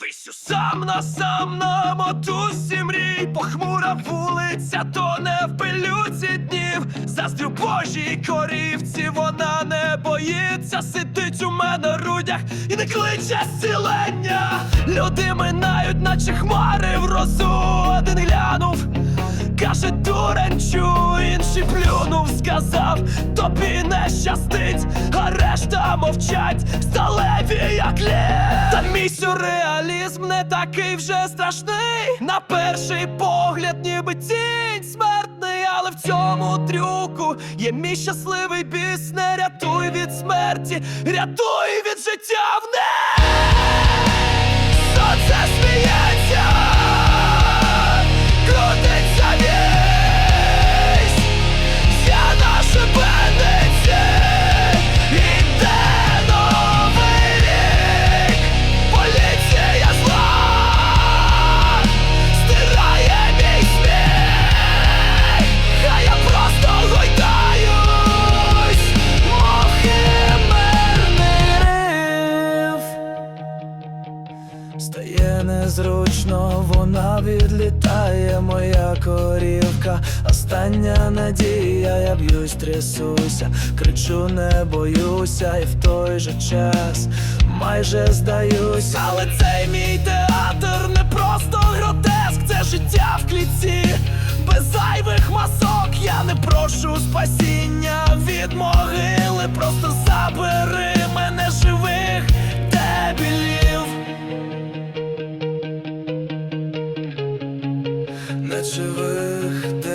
Висю сам на сам на мотузі мрій, похмура вулиця, то не в пилюці днів. Заздрю Божій корівці, вона не боїться, сидить у мене рудях і не кличе зцілення. Люди минають, наче хмари в розу. Один глянув, каже дуренчу, інший плюнув, сказав, тобі не щастить, а решта мовчать, сталеві, як лід. Та мій сюрреалізм не такий вже страшний. На перший погляд, ніби тінь смертний, але в цьому трюку є мій щасливий біс. Не рятуй від смерті, рятуй від життя в не. Стає незручно, вона відлітає, моя корівка. Остання надія, я б'юсь, трясуся, кричу, не боюся, і в той же час майже здаюсь. Але цей мій театр не просто гротеск, це життя в клітці. Без зайвих масок я не прошу спасіння від нечивих.